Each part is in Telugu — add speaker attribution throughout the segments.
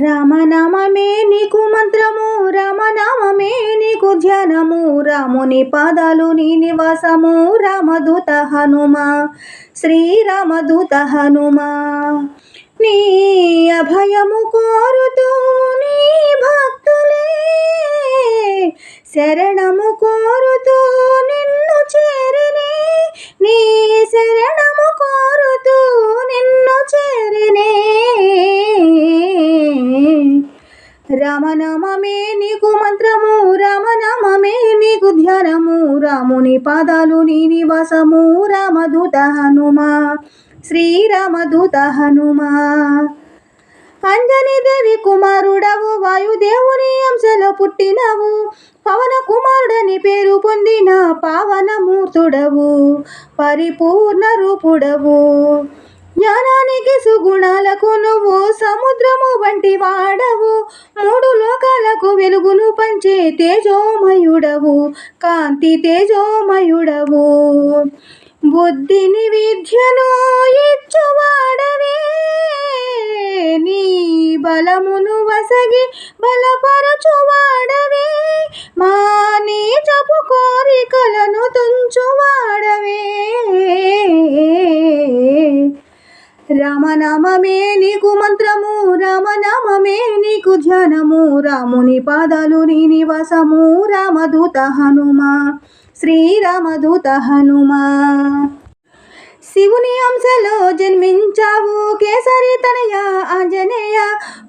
Speaker 1: రామనామమే నీకు మంత్రము రామనామమే నీకు ధ్యానము రాముని పాదాలు నీ నివాసము రామదూత హనుమ శ్రీరామదూత హనుమ. నీ అభయము కోరుతూ నీ భక్తులే శరణము కోరుతూ నిన్ను చేరనే నీ శరణము రామనామమే నీకు మంత్రము రామనామమే నీకు ధ్యానము రాముని పాదాలు నీ నివాసము రామదూత హనుమా శ్రీరామదూత హనుమ. అంజని దేవి కుమారుడవు వాయుదేవుని అంశలో పుట్టినవు పవన కుమారుడని పేరు పొందిన పావనమూర్తుడవు పరిపూర్ణ రూపుడవు. జ్ఞానానికి సుగుణాలకు నువ్వు సము వంటి వాడవు. మూడు లోకాలకు వెలుగును పంచే తేజోమయుడవు. కాంతి తేజోమయుడవు. బుద్ధిని విద్యను ఇచ్చువాడవే. నీ బలమును వసగి బలపరచువాడవే. మా నీచపు కోరికలను తుంచువాడవే. రమణమమే నీకు మంత్రము రామ నామమే నీకు ధ్యానము. రాముని పాదాలు నీ నివాసము రామదూత హనుమా. శ్రీరామదూత హనుమా. శివుని అంశలో జన్మించావు. కేసరి తనయా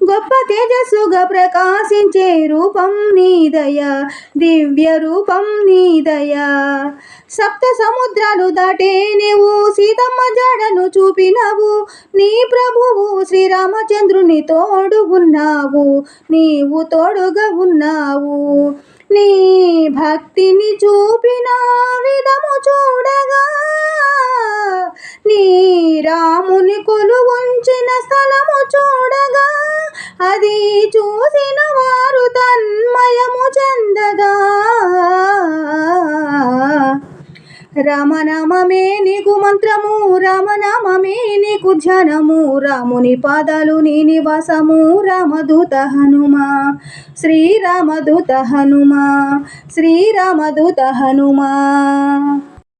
Speaker 1: గొప్ప తేజస్సుగా ప్రకాశించే రూపం నీదయ దివ్య రూపం నీదయ సప్త సముద్రాలు దాటే నీవు సీతమ్మ జాడను చూపినవు. నీ ప్రభువు శ్రీరామచంద్రుని తోడు ఉన్నావు. నీవు తోడుగా ఉన్నావు. నీ భక్తిని చూపిన విధము చూడగా అది చూసిన వారు తన్మయము చెందగా రమణమమే నీకు మంత్రము రమణమమే నీకు ధ్యానము రాముని పాదాలు నీ నివాసము రామదూత హనుమ శ్రీరామదూత హనుమ శ్రీరామదూత హనుమ.